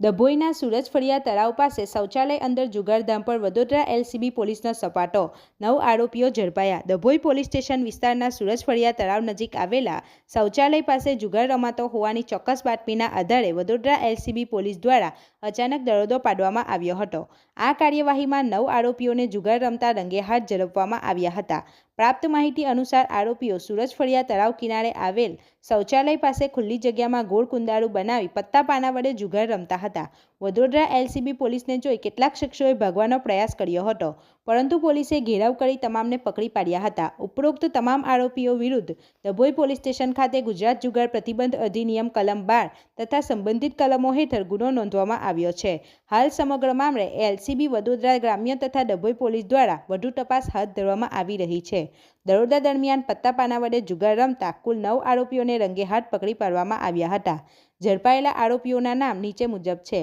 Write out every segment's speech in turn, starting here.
ડભોઈના સુરજ ફળિયા તળાવ પાસે શૌચાલય અંદર જુગારધામ પર વડોદરા એલસીબી પોલીસનો સપાટો. નવ આરોપીઓ ઝડપાયા. ડભોઈ પોલીસ સ્ટેશન વિસ્તારના સુરજ ફળિયા તળાવ નજીક આવેલા શૌચાલય પાસે જુગાર રમાતો હોવાની ચોક્કસ બાતમીના આધારે વડોદરા એલસીબી પોલીસ દ્વારા અચાનક દરોદો પાડવામાં આવ્યો હતો. આ કાર્યવાહીમાં નવ આરોપીઓને જુગાર રમતા રંગે હાથ ઝડપવામાં આવ્યા હતા. પ્રાપ્ત માહિતી અનુસાર આરોપીઓ સુરજ ફળિયા તળાવ કિનારે આવેલ શૌચાલય પાસે ખુલ્લી જગ્યામાં ગોળ કુંડાળું બનાવી પત્તા પાના વડે જુગાર રમતા હતા. વડોદરા એલસીબી પોલીસને જોઈ કેટલાક શખ્સોએ ભાગવાનો પ્રયાસ કર્યો હતો, પરંતુ પોલીસે ઘેરાવ કરી તમામને પકડી પાડ્યા હતા. ઉપરોક્ત તમામ આરોપીઓ વિરુદ્ધ ડભોઈ પોલીસ સ્ટેશન ખાતે ગુજરાત જુગાર પ્રતિબંધ અધિનિયમ કલમ બાર તથા સંબંધિત કલમો હેઠળ ગુનો નોંધવામાં આવ્યો છે. હાલ સમગ્ર મામલે એલસીબી વડોદરા ગ્રામ્ય તથા ડભોઈ પોલીસ દ્વારા વધુ તપાસ હાથ ધરવામાં આવી રહી છે. દરોડા દરમિયાન પત્તા પાના વડે જુગાર રમતા કુલ નવ આરોપીઓને રંગેહાથ પકડી પાડવામાં આવ્યા હતા. ઝડપાયેલા આરોપીઓના નામ નીચે મુજબ છે.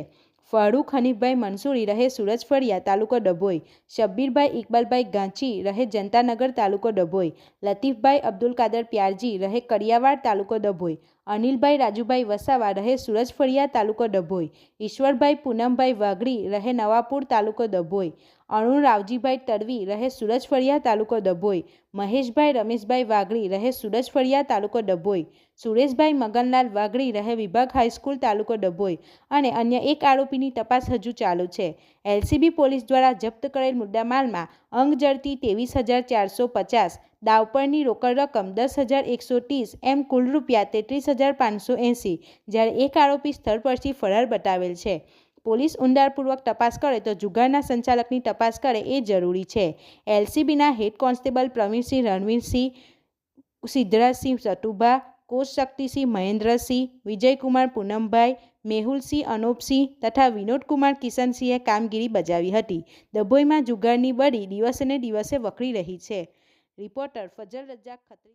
ફારૂક હનીફભાઈ મંસૂરી રહે સુરજ ફળિયા તાલુકો ડભોઈ. શબ્બીરભાઈ ઇકબાલભાઈ ગાંચી રહે જનતાનગર તાલુકો ડભોઈ. લતીફભાઈ અબ્દુલ કાદર પ્યારજી રહે કરિયાવાડ તાલુકો ડભોઈ. અનિલભાઈ, રાજુભાઈ વસાવા રહે સુરજ ફળિયા તાલુકો ડભોઈ. ઈશ્વરભાઈ પૂનમભાઈ વાઘડી રહે નવાપુર તાલુકો ડભોઈ. અરુણ રાવજીભાઈ તડવી રહે સુરજ ફળિયા તાલુકો ડભોઈ. મહેશભાઈ રમેશભાઈ વાઘડી રહે સુરજ ફળિયા તાલુકો ડભોઈ. સુરેશભાઈ મગનલાલ વાઘડી રહે વિભાગ હાઈસ્કૂલ તાલુકો ડભોઈ. અને અન્ય એક આરોપીની તપાસ હજુ ચાલુ છે. એલસીબી પોલીસ દ્વારા જપ્ત કરેલ મુદ્દામાલમાં અંગ જડતી ત્રેવીસ હજાર ચારસો પચાસ દાવ પરની રોકડ રકમ દસ હજાર એકસો ત્રીસ, એમ કુલ રૂપિયા તેત્રીસ હજાર પાંચસો એંસી, જ્યારે એક આરોપી સ્થળ પરથી ફરાર બતાવેલ છે. પોલીસ ઊંડાણપૂર્વક તપાસ કરે તો જુગારના સંચાલકની તપાસ કરે એ જરૂરી છે. એલસીબીના હેડ કોન્સ્ટેબલ પ્રવીણસિંહ રણવીરસિંહ, સિદ્ધરાજસિંહ ચતુભા કોચ શક્તિસિંહ મહેન્દ્રસિંહ, વિજયકુમાર પૂનમભાઈ, મેહુલસિંહ અનોપસિંહ તથા વિનોદકુમાર કિશનસિંહે કામગીરી બજાવી હતી. ડભોઈમાં જુગારની બડી દિવસે ને દિવસે વકરી રહી છે. રિપોર્ટર ફજલ રજાક ખત્રી